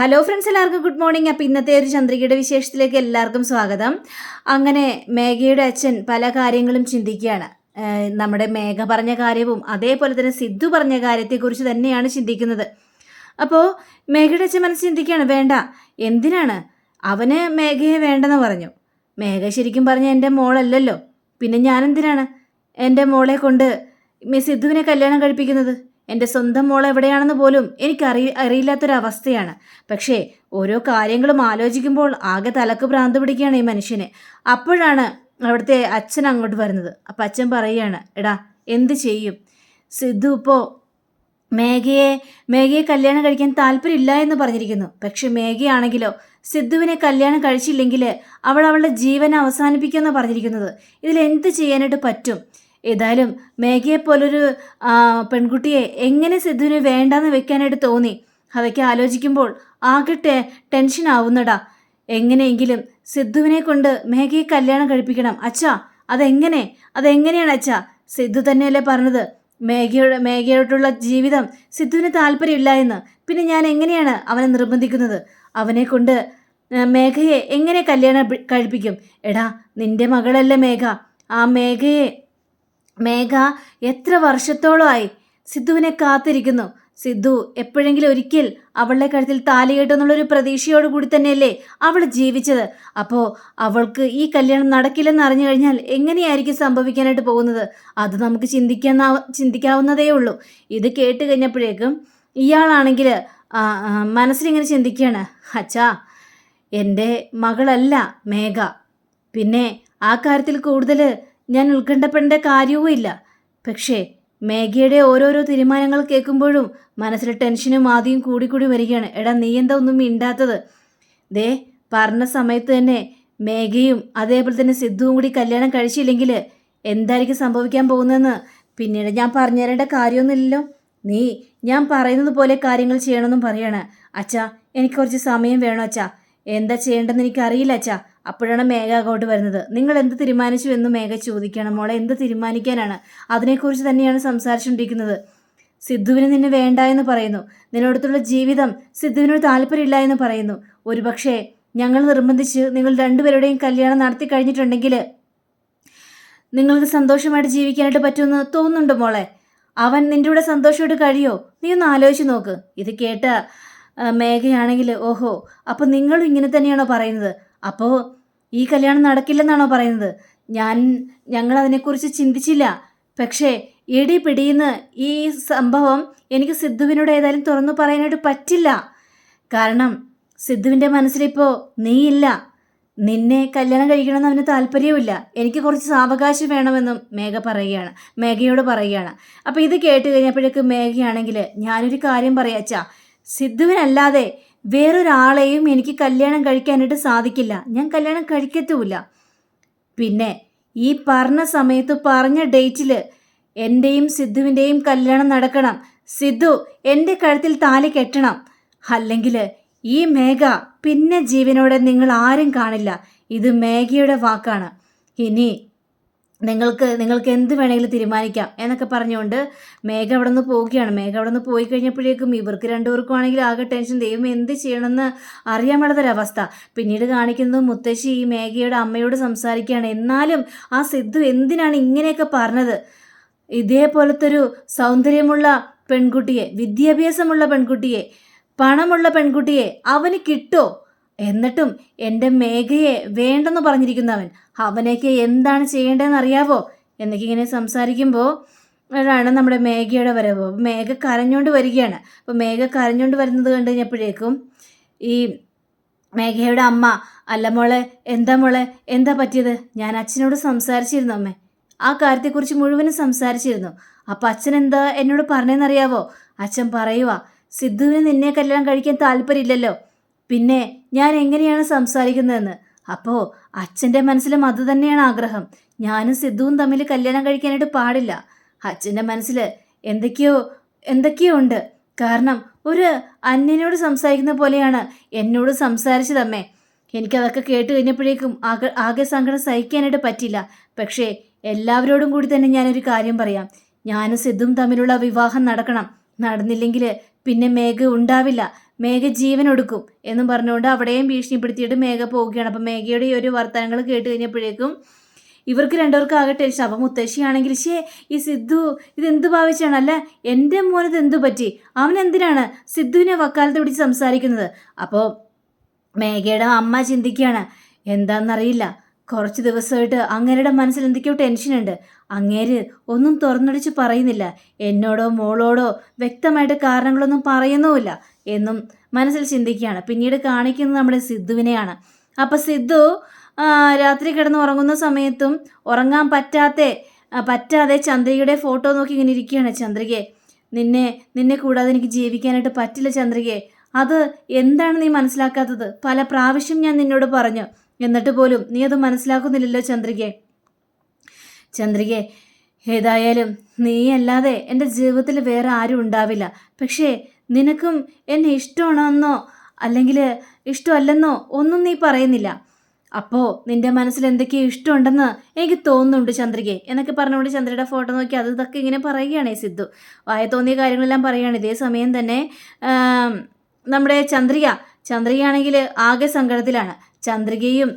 Hello friends എല്ലാവർക്കും good morning അപ്പം ഇന്നത്തെ ഒരു ചന്ദ്രികയുടെ വിശേഷത്തിലേക്ക് എല്ലാവർക്കും സ്വാഗതം. അങ്ങനെ മേഘയുടെ അച്ഛൻ പല കാര്യങ്ങളും ചിന്തിക്കുകയാണ്. നമ്മുടെ മേഘ പറഞ്ഞ കാര്യവും അതേപോലെ തന്നെ സിദ്ധു പറഞ്ഞ കാര്യത്തെക്കുറിച്ച് തന്നെയാണ് ചിന്തിക്കുന്നത്. അപ്പോൾ മേഘയുടെ അച്ഛൻ മനസ്സ് ചിന്തിക്കുകയാണ് വേണ്ട എന്തിനാണ്? അവന് മേഘയെ വേണ്ടെന്ന് പറഞ്ഞു. മേഘ ശരിക്കും പറഞ്ഞ എന്റെ മോളല്ലല്ലോ. പിന്നെ ഞാൻ എന്തിനാണ് എന്റെ മോളെ കൊണ്ട് സിദ്ധുവിനെ കല്യാണം കഴിപ്പിക്കുന്നത്? എന്റെ സ്വന്തം മോൾ എവിടെയാണെന്ന് പോലും എനിക്ക് അറി അറിയില്ലാത്തൊരവസ്ഥയാണ്. പക്ഷേ ഓരോ കാര്യങ്ങളും ആലോചിക്കുമ്പോൾ ആകെ തലക്ക് ഭ്രാന്ത് പിടിക്കുകയാണ് ഈ മനുഷ്യന്. അപ്പോഴാണ് അവിടുത്തെ അച്ഛൻ അങ്ങോട്ട് വരുന്നത്. അപ്പം അച്ഛൻ പറയുകയാണ് എടാ എന്ത് ചെയ്യും? സിദ്ധു ഇപ്പോൾ മേഘയെ മേഘയെ കല്യാണം കഴിക്കാൻ താല്പര്യമില്ല എന്ന് പറഞ്ഞിരിക്കുന്നു. പക്ഷെ മേഘയാണെങ്കിലോ സിദ്ധുവിനെ കല്യാണം കഴിച്ചില്ലെങ്കിൽ അവൾ അവളുടെ ജീവൻ അവസാനിപ്പിക്കുമെന്ന് പറഞ്ഞിരിക്കുന്നത്. ഇതിൽ എന്ത് ചെയ്യാനായിട്ട് പറ്റും? ഏതായാലും മേഘയെപ്പോലൊരു പെൺകുട്ടിയെ എങ്ങനെ സിദ്ധുവിന് വേണ്ടാന്ന് വെക്കാനായിട്ട് തോന്നി? അതൊക്കെ ആലോചിക്കുമ്പോൾ ആകെ ടെൻഷൻ ആവുന്നടാ. എങ്ങനെയെങ്കിലും സിദ്ധുവിനെ കൊണ്ട് മേഘയെ കല്യാണം കഴിപ്പിക്കണം. അച്ഛാ അതെങ്ങനെ? അതെങ്ങനെയാണ് അച്ഛാ? സിദ്ധു തന്നെയല്ലേ പറഞ്ഞത്. മേഘയുടെ മേഘയോട്ടുള്ള ജീവിതം സിദ്ധുവിന് താല്പര്യമില്ല എന്ന്. പിന്നെ ഞാൻ എങ്ങനെയാണ് അവനെ നിർബന്ധിക്കുന്നത്? അവനെ കൊണ്ട് മേഘയെ എങ്ങനെ കല്യാണം കഴിപ്പിക്കും? എടാ നിന്റെ മകളല്ലേ മേഘ. ആ മേഘയെ മേഘ എത്ര വർഷത്തോളമായി സിദ്ധുവിനെ കാത്തിരിക്കുന്നു? സിദ്ധു എപ്പോഴെങ്കിലും ഒരിക്കൽ അവളുടെ കഴുത്തിൽ താലി കെട്ടുന്നുള്ളൊരു പ്രതീക്ഷയോട് കൂടി തന്നെയല്ലേ അവൾ ജീവിച്ചത്? അപ്പോൾ അവൾക്ക് ഈ കല്യാണം നടക്കില്ലെന്ന് അറിഞ്ഞു കഴിഞ്ഞാൽ എങ്ങനെയായിരിക്കും സംഭവിക്കാനായിട്ട് പോകുന്നത്? അത് നമുക്ക് ചിന്തിക്കാൻ ചിന്തിക്കാവുന്നതേ ഉള്ളൂ. ഇത് കേട്ട് കഴിഞ്ഞപ്പോഴേക്കും ഇയാളാണെങ്കിൽ മനസ്സിലിങ്ങനെ ചിന്തിക്കുകയാണ്. അച്ഛാ എന്റെ മകളല്ല മേഘ. പിന്നെ ആ കാര്യത്തിൽ കൂടുതൽ ഞാൻ ഉത്കണ്ഠപ്പെടേണ്ട കാര്യവുമില്ല പക്ഷേ മേഘയുടെ ഓരോരോ തീരുമാനങ്ങൾ കേൾക്കുമ്പോഴും മനസ്സിൽ ടെൻഷനും ആദ്യം കൂടിക്കൂടി വരികയാണ്. എടാ നീ എന്താ ഒന്നും മിണ്ടാത്തത്? ദേ പറഞ്ഞ സമയത്ത് തന്നെ മേഘയും അതേപോലെ തന്നെ സിദ്ധുവും കൂടി കല്യാണം കഴിച്ചില്ലെങ്കിൽ എന്തായിരിക്കും സംഭവിക്കാൻ പോകുന്നതെന്ന് പിന്നീട് ഞാൻ പറഞ്ഞു തരേണ്ട കാര്യമൊന്നുമില്ലല്ലോ. നീ ഞാൻ പറയുന്നത് പോലെ കാര്യങ്ങൾ ചെയ്യണമെന്നും പറയാണ്. അച്ഛാ എനിക്ക് കുറച്ച് സമയം വേണോ അച്ഛാ. എന്താ ചെയ്യേണ്ടതെന്ന് എനിക്കറിയില്ല അച്ഛാ. അപ്പോഴാണ് മേഘ അങ്ങോട്ട് വരുന്നത്. നിങ്ങൾ എന്ത് തീരുമാനിച്ചു എന്ന് മേഘ ചോദിക്കണം മോളെ എന്ത് തീരുമാനിക്കാനാണ്? അതിനെക്കുറിച്ച് തന്നെയാണ് സംസാരിച്ചുകൊണ്ടിരിക്കുന്നത്. സിദ്ധുവിന് നിന്നെ വേണ്ട എന്ന് പറയുന്നു. നിന്നോടത്തുള്ള ജീവിതം സിദ്ധുവിനോട് താല്പര്യമില്ല എന്ന് പറയുന്നു. ഒരുപക്ഷെ ഞങ്ങൾ നിർബന്ധിച്ച് നിങ്ങൾ രണ്ടുപേരുടെയും കല്യാണം നടത്തി കഴിഞ്ഞിട്ടുണ്ടെങ്കിൽ നിങ്ങൾക്ക് സന്തോഷമായിട്ട് ജീവിക്കാനായിട്ട് പറ്റുമെന്ന് തോന്നുന്നുണ്ടോ മോളെ? അവൻ നിന്റെ കൂടെ സന്തോഷമായിട്ട് കഴിയോ? നീ ഒന്ന് ആലോചിച്ച് നോക്ക്. ഇത് കേട്ട മേഘയാണെങ്കിൽ ഓഹോ അപ്പം നിങ്ങളും ഇങ്ങനെ തന്നെയാണോ പറയുന്നത്? അപ്പോൾ ഈ കല്യാണം നടക്കില്ലെന്നാണോ പറയുന്നത്? ഞാൻ ഞങ്ങൾ അതിനെക്കുറിച്ച് ചിന്തിച്ചില്ല. പക്ഷേ ഇടി പിടിയുന്ന ഈ സംഭവം എനിക്ക് സിദ്ധുവിനോട് ഏതായാലും തുറന്നു പറയാനായിട്ട് പറ്റില്ല. കാരണം സിദ്ധുവിന്റെ മനസ്സിലിപ്പോൾ നീയില്ല. നിന്നെ കല്യാണം കഴിക്കണമെന്ന് അവന് താല്പര്യവുമില്ല. എനിക്ക് കുറച്ച് സാവകാശം വേണമെന്നും മേഘ പറയുകയാണ് മേഘയോട് പറയുകയാണ്. അപ്പോൾ ഇത് കേട്ട് കഴിഞ്ഞപ്പോഴേക്ക് മേഘയാണെങ്കിൽ ഞാനൊരു കാര്യം പറയാച്ചാ സിദ്ധുവിനല്ലാതെ വേറൊരാളെയും എനിക്ക് കല്യാണം കഴിക്കാനായിട്ട് സാധിക്കില്ല. ഞാൻ കല്യാണം കഴിക്കത്തുമില്ല. പിന്നെ ഈ പറഞ്ഞ സമയത്ത് പറഞ്ഞ ഡേറ്റിൽ എന്റെയും സിദ്ധുവിന്റെയും കല്യാണം നടക്കണം. സിദ്ധു എന്റെ കഴുത്തിൽ താലി കെട്ടണം. അല്ലെങ്കിൽ ഈ മേഘ പിന്നെ ജീവനോടെ നിങ്ങൾ ആരും കാണില്ല. ഇത് മേഘയുടെ വാക്കാണ്. ഇനി നിങ്ങൾക്ക് നിങ്ങൾക്ക് എന്ത് വേണമെങ്കിലും തീരുമാനിക്കാം എന്നൊക്കെ പറഞ്ഞുകൊണ്ട് മേഘ അവിടെ നിന്ന് പോവുകയാണ്. മേഘ അവിടെ നിന്ന് പോയി കഴിഞ്ഞപ്പോഴേക്കും ഇവർക്ക് രണ്ടുപേർക്കും ആണെങ്കിൽ ആകെ ടെൻഷൻ ദൈവം എന്ത് ചെയ്യണമെന്ന് അറിയാൻ അവസ്ഥ. പിന്നീട് കാണിക്കുന്നത് മുത്തശ്ശി ഈ മേഘയുടെ അമ്മയോട് സംസാരിക്കുകയാണ്. എന്നാലും ആ സിദ്ധു എന്തിനാണ് ഇങ്ങനെയൊക്കെ പറഞ്ഞത്? ഇതേപോലത്തെ ഒരു സൗന്ദര്യമുള്ള പെൺകുട്ടിയെ വിദ്യാഭ്യാസമുള്ള പെൺകുട്ടിയെ പണമുള്ള പെൺകുട്ടിയെ അവന് കിട്ടോ? എന്നിട്ടും എന്റെ മേഘയെ വേണ്ടെന്ന് പറഞ്ഞിരിക്കുന്നവൻ അവനൊക്കെ എന്താണ് ചെയ്യേണ്ടതെന്ന് അറിയാവോ എന്നൊക്കെ ഇങ്ങനെ സംസാരിക്കുമ്പോൾ ാണ് നമ്മുടെ മേഘയുടെ വരവ്. മേഘ കരഞ്ഞുകൊണ്ട് വരികയാണ്. അപ്പോൾ മേഘ കരഞ്ഞുകൊണ്ട് വരുന്നത് കണ്ടു കഴിഞ്ഞപ്പോഴേക്കും ഈ മേഘയുടെ അമ്മ അല്ല മോളെ എന്താ മോളെ എന്താ പറ്റിയത്? ഞാൻ അച്ഛനോട് സംസാരിച്ചിരുന്നു അമ്മേ. ആ കാര്യത്തെക്കുറിച്ച് മുഴുവനും സംസാരിച്ചിരുന്നു. അപ്പം അച്ഛൻ എന്താ എന്നോട് പറഞ്ഞെന്നറിയാവോ അച്ഛൻ പറയുക സിദ്ധുവിന് നിന്നെ കല്യാണം കഴിക്കാൻ താല്പര്യമില്ലല്ലോ. പിന്നെ ഞാൻ എങ്ങനെയാണ് സംസാരിക്കുന്നതെന്ന്? അപ്പോൾ അച്ഛന്റെ മനസ്സിലും അത് തന്നെയാണ് ആഗ്രഹം. ഞാനും സിദ്ധുവും തമ്മിൽ കല്യാണം കഴിക്കാനായിട്ട് പാടില്ല. അച്ഛന്റെ മനസ്സിൽ എന്തൊക്കെയോ എന്തൊക്കെയോ ഉണ്ട്. കാരണം ഒരു അന്യനോട് സംസാരിക്കുന്ന പോലെയാണ് എന്നോട് സംസാരിച്ചതമ്മേ എനിക്കതൊക്കെ കേട്ട് കഴിഞ്ഞപ്പോഴേക്കും ആകെ ആകെ സങ്കടം സഹിക്കാനായിട്ട് പറ്റില്ല പക്ഷേ എല്ലാവരോടും കൂടി തന്നെ ഞാനൊരു കാര്യം പറയാം. ഞാനും സിദ്ധും തമ്മിലുള്ള വിവാഹം നടക്കണം. നടന്നില്ലെങ്കിൽ പിന്നെ മേഘ ഉണ്ടാവില്ല. മേഘ ജീവൻ ഒടുക്കും എന്നും പറഞ്ഞുകൊണ്ട് അവിടെയും ഭീഷണിപ്പെടുത്തിയിട്ട് മേഘ പോവുകയാണ്. അപ്പം മേഘയുടെ ഈ ഒരു വർത്തമാനങ്ങൾ കേട്ട് കഴിഞ്ഞപ്പോഴേക്കും ഇവർക്ക് രണ്ടുപേർക്കും ആകെ ടെൻഷൻ അപ്പം മുത്തശ്ശിയാണെങ്കിൽ ശേ ഈ സിദ്ധു ഇതെന്ത് ഭാവിച്ചാണ്? അല്ല എന്റെ മോനത് എന്തു പറ്റി? അവൻ എന്തിനാണ് സിദ്ധുവിനെ വക്കാലത്ത് പിടിച്ച് സംസാരിക്കുന്നത്? അപ്പോൾ മേഘയുടെ അമ്മ ചിന്തിക്കുകയാണ് എന്താണെന്നറിയില്ല കുറച്ച് ദിവസമായിട്ട് അങ്ങേരുടെ മനസ്സിൽ എന്തൊക്കെയോ ടെൻഷനുണ്ട് അങ്ങേര് ഒന്നും തുറന്നടിച്ച് പറയുന്നില്ല. എന്നോടോ മോളോടോ വ്യക്തമായിട്ട് കാരണങ്ങളൊന്നും പറയുന്നുമില്ല. എന്നും മനസ്സിൽ ചിന്തിക്കുകയാണ്. പിന്നീട് കാണിക്കുന്നത് നമ്മുടെ സിദ്ധുവിനെയാണ്. അപ്പോൾ സിദ്ധു രാത്രി കിടന്ന് ഉറങ്ങുന്ന സമയത്തും ഉറങ്ങാൻ പറ്റാത്ത പറ്റാതെ ചന്ദ്രികയുടെ ഫോട്ടോ നോക്കി ഇങ്ങനെ ഇരിക്കുകയാണ്. ചന്ദ്രികയെ നിന്നെ നിന്നെ കൂടാതെ എനിക്ക് ജീവിക്കാനായിട്ട് പറ്റില്ല ചന്ദ്രികയെ അത് എന്താണ് നീ മനസ്സിലാക്കാത്തത്? പല പ്രാവശ്യം ഞാൻ നിന്നോട് പറഞ്ഞു. എന്നിട്ട് പോലും നീ അത് മനസ്സിലാക്കുന്നില്ലല്ലോ ചന്ദ്രികയെ ചന്ദ്രികയെ ഏതായാലും നീ അല്ലാതെ എന്റെ ജീവിതത്തിൽ വേറെ ആരും ഉണ്ടാവില്ല. പക്ഷേ നിനക്കും എന്നെ ഇഷ്ടമാണെന്നോ? അല്ലെങ്കിൽ ഇഷ്ടമല്ലെന്നോ ഒന്നും നീ പറയുന്നില്ല. അപ്പോൾ നിന്റെ മനസ്സിൽ എന്തൊക്കെയോ ഇഷ്ടമുണ്ടെന്ന് എനിക്ക് തോന്നുന്നുണ്ട് ചന്ദ്രികെ. എന്നൊക്കെ പറഞ്ഞുകൊണ്ട് ചന്ദ്രയുടെ ഫോട്ടോ നോക്കി അത് ഇതൊക്കെ ഇങ്ങനെ പറയുകയാണ് ഈ സിദ്ധു. വായ തോന്നിയ കാര്യങ്ങളെല്ലാം പറയുകയാണ്. ഇതേ സമയം തന്നെ നമ്മുടെ ചന്ദ്രിക. ചന്ദ്രികയാണെങ്കിൽ ആകെ സങ്കടത്തിലാണ്. ചന്ദ്രികയും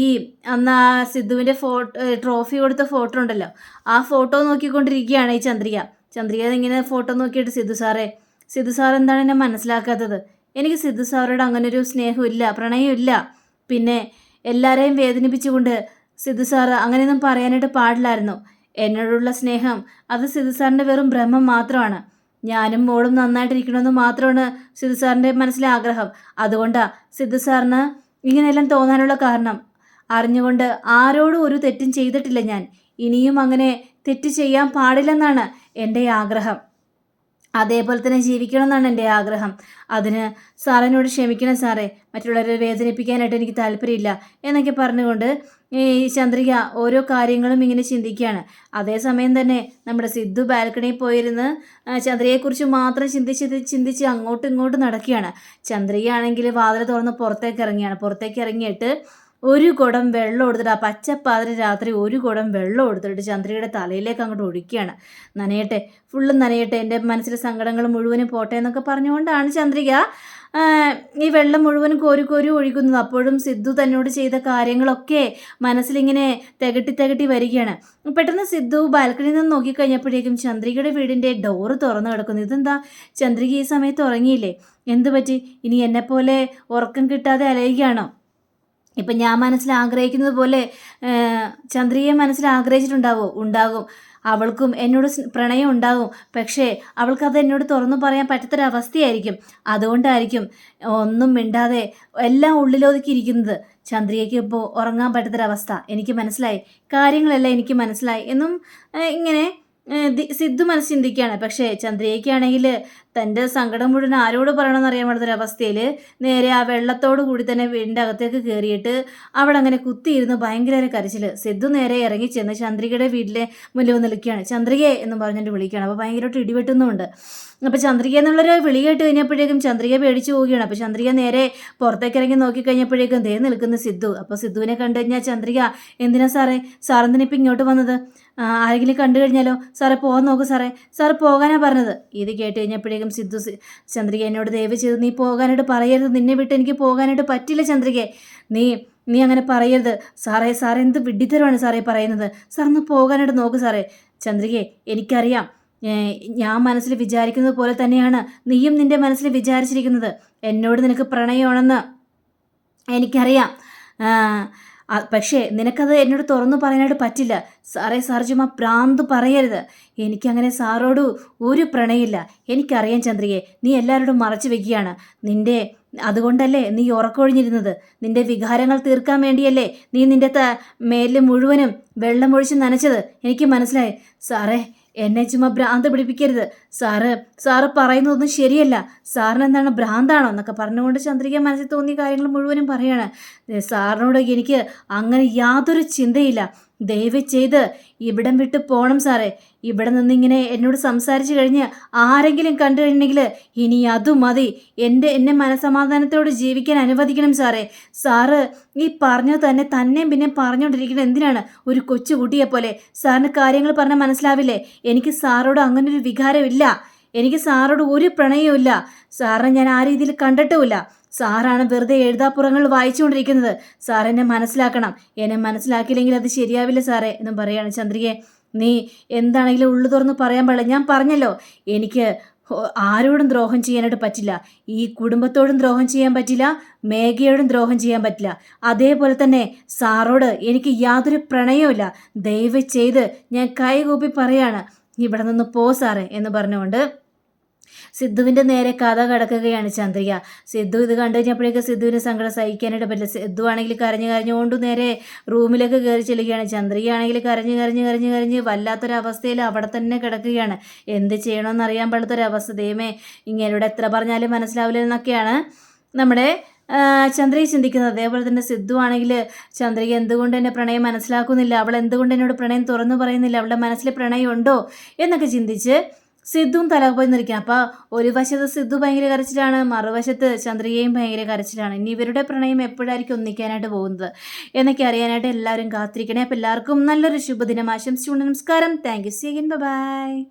ഈ അന്ന് ആ സിദ്ധുവിന്റെ ഫോട്ടോ ട്രോഫി കൊടുത്ത ഫോട്ടോ ഉണ്ടല്ലോ. ആ ഫോട്ടോ നോക്കിക്കൊണ്ടിരിക്കുകയാണ് ഈ ചന്ദ്രിക. ചന്ദ്രിക ഇങ്ങനെ ഫോട്ടോ നോക്കിയിട്ട് സിദ്ധു സാറേ സിദ്ധു സാർ എന്താണ് എന്നെ മനസ്സിലാക്കാത്തത്? എനിക്ക് സിദ്ധു സാറോട് അങ്ങനെ ഒരു സ്നേഹമില്ല പ്രണയമില്ല. പിന്നെ എല്ലാവരെയും വേദനിപ്പിച്ചുകൊണ്ട് സിദ്ധു സാർ അങ്ങനെയൊന്നും പറയാനായിട്ട് പാടില്ലായിരുന്നു. എന്നോടുള്ള സ്നേഹം അത് സിദ്ധു സാറിന്റെ വെറും ഭ്രമം മാത്രമാണ്. ഞാനും മോളും നന്നായിട്ടിരിക്കണമെന്ന് മാത്രമാണ് സിദ്ധു സാറിന്റെ മനസ്സിലെ ആഗ്രഹം. അതുകൊണ്ടാണ് സിദ്ധു സാറിന് ഇങ്ങനെയെല്ലാം തോന്നാനുള്ള കാരണം. അറിഞ്ഞുകൊണ്ട് ആരോടും ഒരു തെറ്റും ചെയ്തിട്ടില്ല ഞാൻ. ഇനിയും അങ്ങനെ തെറ്റ് ചെയ്യാൻ പാടില്ലെന്നാണ് എന്റെ ആഗ്രഹം. അതേപോലെ തന്നെ ജീവിക്കണം എന്നാണ് എന്റെ ആഗ്രഹം. അതിന് സാറിനോട് ക്ഷമിക്കണം സാറേ മറ്റുള്ളവരെ വേദനിപ്പിക്കാനായിട്ട് എനിക്ക് താല്പര്യമില്ല എന്നൊക്കെ പറഞ്ഞുകൊണ്ട് ഈ ചന്ദ്രിക ഓരോ കാര്യങ്ങളും ഇങ്ങനെ ചിന്തിക്കുകയാണ്. അതേസമയം തന്നെ നമ്മുടെ സിദ്ധു ബാൽക്കണിയിൽ പോയിരുന്ന് ചന്ദ്രികയെക്കുറിച്ച് മാത്രം ചിന്തിച്ച് ചിന്തിച്ച് അങ്ങോട്ടും ഇങ്ങോട്ടും നടക്കുകയാണ്. ചന്ദ്രികയാണെങ്കിൽ വാതിൽ തുറന്ന് പുറത്തേക്ക് ഇറങ്ങിയാണ് പുറത്തേക്ക് ഇറങ്ങിയിട്ട് ഒരു കുടം വെള്ളം എടുത്തിട്ട് ആ പച്ചപ്പാതിരി രാത്രി ഒരു കുടം വെള്ളം എടുത്തിട്ട് ചന്ദ്രികയുടെ തലയിലേക്ക് അങ്ങോട്ട് ഒഴിക്കുകയാണ്. നനയട്ടെ ഫുള്ളും നനയട്ടെ എന്റെ മനസ്സിലെ സങ്കടങ്ങൾ മുഴുവനും പോട്ടെ എന്നൊക്കെ പറഞ്ഞുകൊണ്ടാണ് ചന്ദ്രിക ഈ വെള്ളം മുഴുവനും കോരി കോരി ഒഴിക്കുന്നത്. അപ്പോഴും സിദ്ധു തന്നോട് ചെയ്ത കാര്യങ്ങളൊക്കെ മനസ്സിലിങ്ങനെ തികട്ടി തികട്ടി വരികയാണ്. പെട്ടെന്ന് സിദ്ധു ബാൽക്കണിയിൽ നിന്ന് നോക്കിക്കഴിഞ്ഞപ്പോഴേക്കും ചന്ദ്രികയുടെ വീടിന്റെ ഡോറ് തുറന്നു കിടക്കുന്നു. ഇതെന്താ? ചന്ദ്രിക ഈ സമയത്ത് ഉറങ്ങിയില്ലേ? എന്തു പറ്റി ഇനി എന്നെപ്പോലെ ഉറക്കം കിട്ടാതെ അലയുകയാണോ? ഇപ്പം ഞാൻ മനസ്സിൽ ആഗ്രഹിക്കുന്നത് പോലെ ചന്ദ്രിയെ മനസ്സിൽ ആഗ്രഹിച്ചിട്ടുണ്ടാവോ ഉണ്ടാകും. അവൾക്കും എന്നോട് പ്രണയം ഉണ്ടാകും. പക്ഷേ അവൾക്കത് എന്നോട് തുറന്നു പറയാൻ പറ്റാത്തൊരവസ്ഥയായിരിക്കും. അതുകൊണ്ടായിരിക്കും ഒന്നും മിണ്ടാതെ എല്ലാം ഉള്ളിലൊതുക്കിയിരിക്കുന്നത് ചന്ദ്രികയ്ക്ക് ഇപ്പോൾ ഉറങ്ങാൻ പറ്റാത്തൊരവസ്ഥ. എനിക്ക് മനസ്സിലായി. കാര്യങ്ങളെല്ലാം എനിക്ക് മനസ്സിലായി എന്നും ഇങ്ങനെ സിദ്ധു മനസ്സ് ചിന്തിക്കുകയാണ് പക്ഷേ ചന്ദ്രികയ്ക്കാണെങ്കിൽ തന്റെ സങ്കടം മുഴുവൻ ആരോട് പറയണമെന്ന് അറിയാൻ ഒരവസ്ഥയിൽ നേരെ ആ വെള്ളത്തോട് കൂടി തന്നെ വീടിന്റെ അകത്തേക്ക് കയറിയിട്ട് അവിടെ അങ്ങനെ കുത്തിയിരുന്ന് ഭയങ്കര കരച്ചിൽ സിദ്ധു നേരെ ഇറങ്ങി ചെന്ന് ചന്ദ്രികയുടെ വീട്ടിലെ മുന്നിൽ വന്ന് നിൽക്കുകയാണ്. ചന്ദ്രികയെ എന്ന് പറഞ്ഞിട്ട് വിളിക്കുകയാണ്. അപ്പോൾ ഭയങ്കരമായിട്ട് ഇടിവെട്ടുന്നുമുണ്ട് അപ്പോൾ ചന്ദ്രിക എന്നുള്ളൊരു വിളി കേട്ട് കഴിഞ്ഞപ്പോഴേക്കും ചന്ദ്രിക പേടിച്ചു പോവുകയാണ്. അപ്പോൾ ചന്ദ്രിക നേരെ പുറത്തേക്ക് ഇറങ്ങി നോക്കിക്കഴിഞ്ഞപ്പോഴേക്കും ദേ നിൽക്കുന്ന സിദ്ധു. അപ്പോൾ സിദ്ധുവിനെ കണ്ടു കഴിഞ്ഞാൽ ചന്ദ്രിക എന്തിനാ സാറേ? സാറെന്തിനാ ഇപ്പം ഇങ്ങോട്ട് വന്നത്? ആരെങ്കിലും കണ്ടു കഴിഞ്ഞാലോ? സാറേ പോകാൻ നോക്കൂ സാറേ. സാറ് പോകാനാണ് പറഞ്ഞത്. ഇത് കേട്ട് കഴിഞ്ഞപ്പോഴേക്കും സിദ്ധു ചന്ദ്രിക എന്നോട് ദയവ് ചെയ്ത് നീ പോകാനായിട്ട് പറയരുത്. നിന്നെ വിട്ട് എനിക്ക് പോകാനായിട്ട് പറ്റില്ല ചന്ദ്രികയെ നീ നീ അങ്ങനെ പറയരുത്. സാറേ സാറേ എന്ത് വിഡ്ഢിത്തരമാണ് സാറേ പറയുന്നത്. സാർ ഒന്ന് പോകാനായിട്ട് നോക്ക് സാറേ. ചന്ദ്രികയെ എനിക്കറിയാം. ഞാൻ മനസ്സിൽ വിചാരിക്കുന്നത് പോലെ തന്നെയാണ് നീയും നിന്റെ മനസ്സിൽ വിചാരിച്ചിരിക്കുന്നത്. എന്നോട് നിനക്ക് പ്രണയമാണെന്ന് എനിക്കറിയാം. പക്ഷേ നിനക്കത് എന്നോട് തുറന്നു പറയാനായിട്ട് പറ്റില്ല. സാറേ സാർ ചുമ്മാ പ്രാന്ത് പറയരുത്. എനിക്കങ്ങനെ സാറോട് ഒരു പ്രണയമില്ല. എനിക്കറിയാം ചന്ദ്രിയെ നീ എല്ലാവരോടും മറച്ചു വെക്കുകയാണ്. നിന്റെ അതുകൊണ്ടല്ലേ നീ ഉറക്കൊഴിഞ്ഞിരുന്നത്? നിന്റെ വികാരങ്ങൾ തീർക്കാൻ വേണ്ടിയല്ലേ നീ നിന്റെ മേലിൽ മുഴുവനും വെള്ളമൊഴിച്ച് നനച്ചത്? എനിക്ക് മനസ്സിലായി. സാറേ എന്നെ ചുമ്മാ ഭ്രാന്ത് പിടിപ്പിക്കരുത്. സാറ് സാറ് പറയുന്നതൊന്നും ശരിയല്ല. സാറിന് എന്താണ് ഭ്രാന്താണോ എന്നൊക്കെ പറഞ്ഞുകൊണ്ട് ചന്ദ്രിക മനസ്സിൽ തോന്നിയ കാര്യങ്ങൾ മുഴുവനും പറയാണ്. സാറിനോട് എനിക്ക് അങ്ങനെ യാതൊരു ചിന്തയില്ല. ദയവ് ചെയ്ത് ഇവിടം വിട്ട് പോണം സാറേ. ഇവിടെ നിന്നിങ്ങനെ എന്നോട് സംസാരിച്ചു കഴിഞ്ഞ് ആരെങ്കിലും കണ്ടു കഴിഞ്ഞെങ്കിൽ ഇനി അതും മതി. എന്റെ എന്നെ മനസമാധാനത്തോട് ജീവിക്കാൻ അനുവദിക്കണം സാറേ. സാറ് ഈ പറഞ്ഞത് തന്നെ തന്നെയും പിന്നെ പറഞ്ഞുകൊണ്ടിരിക്കുന്നത് എന്തിനാണ്? ഒരു കൊച്ചു കുട്ടിയെ പോലെ. സാറിന് കാര്യങ്ങൾ പറഞ്ഞാൽ മനസ്സിലാവില്ലേ? എനിക്ക് സാറോട് അങ്ങനൊരു വികാരമില്ല. എനിക്ക് സാറോട് ഒരു പ്രണയവും ഇല്ല സാറിനെ ഞാൻ ആ രീതിയിൽ കണ്ടിട്ടുമില്ല. സാറാണ് വെറുതെ എഴുതാപ്പുറങ്ങൾ വായിച്ചുകൊണ്ടിരിക്കുന്നത്. സാർ എന്നെ മനസ്സിലാക്കണം. എന്നെ മനസ്സിലാക്കിയില്ലെങ്കിൽ അത് ശരിയാവില്ല സാറേ എന്നും പറയാണ് ചന്ദ്രികയെ. നീ എന്താണെങ്കിലും ഉള്ളു തുറന്ന് പറയാൻ പാടില്ല. ഞാൻ പറഞ്ഞല്ലോ എനിക്ക് ആരോടും ദ്രോഹം ചെയ്യാനായിട്ട് പറ്റില്ല. ഈ കുടുംബത്തോടും ദ്രോഹം ചെയ്യാൻ പറ്റില്ല മേഘയോടും ദ്രോഹം ചെയ്യാൻ പറ്റില്ല. അതേപോലെ തന്നെ സാറോട് എനിക്ക് യാതൊരു പ്രണയവുമില്ല ദയവ് ചെയ്ത് ഞാൻ കൈകൂപ്പി പറയാണ് ഇവിടെ നിന്ന് പോ സാറേ എന്ന് പറഞ്ഞുകൊണ്ട് സിദ്ധുവിന്റെ നേരെ കഥ കടക്കുകയാണ് ചന്ദ്രിക. സിദ്ധു ഇത് കണ്ടു കഴിഞ്ഞപ്പോഴേക്ക് സിദ്ധുവിന് സങ്കടം സഹിക്കാനായിട്ട് പറ്റില്ല. സിദ്ധു ആണെങ്കിൽ കരഞ്ഞു കരഞ്ഞുകൊണ്ട് നേരെ റൂമിലേക്ക് കയറി ചെല്ലുകയാണ്. ചന്ദ്രിക ആണെങ്കിൽ കരഞ്ഞു കരഞ്ഞു കരഞ്ഞു കരഞ്ഞ് വല്ലാത്തൊരവസ്ഥയിൽ അവിടെ തന്നെ കിടക്കുകയാണ്. എന്ത് ചെയ്യണമെന്ന് അറിയാൻ പാടാത്തൊരവസ്ഥ ദൈവമേ ഇങ്ങനോട് എത്ര പറഞ്ഞാലും മനസ്സിലാവില്ല എന്നൊക്കെയാണ് നമ്മുടെ ചന്ദ്രയെ ചിന്തിക്കുന്നത്. അതേപോലെ തന്നെ സിദ്ധു ആണെങ്കിൽ ചന്ദ്രിക എന്തുകൊണ്ട് എന്നെ പ്രണയം മനസ്സിലാക്കുന്നില്ല? അവൾ എന്തുകൊണ്ട് എന്നോട് പ്രണയം തുറന്നു പറയുന്നില്ല? അവളുടെ മനസ്സിൽ പ്രണയം ഉണ്ടോ എന്നൊക്കെ ചിന്തിച്ച് സിദ്ധുവും തലകുപോയി നിൽക്കുക അപ്പോൾ ഒരു വശത്ത് സിദ്ധു ഭയങ്കര കരച്ചിലാണ് മറുവശത്ത് ചന്ദ്രികയും ഭയങ്കര കരച്ചിലാണ്. ഇനി ഇവരുടെ പ്രണയം എപ്പോഴായിരിക്കും ഒന്നിക്കാനായിട്ട് പോകുന്നത് എന്നൊക്കെ അറിയാനായിട്ട് എല്ലാവരും കാത്തിരിക്കണേ. അപ്പോൾ എല്ലാവർക്കും നല്ലൊരു ശുഭദിനം ആശംസിച്ചുകൊണ്ട് നമസ്കാരം. Thank you C by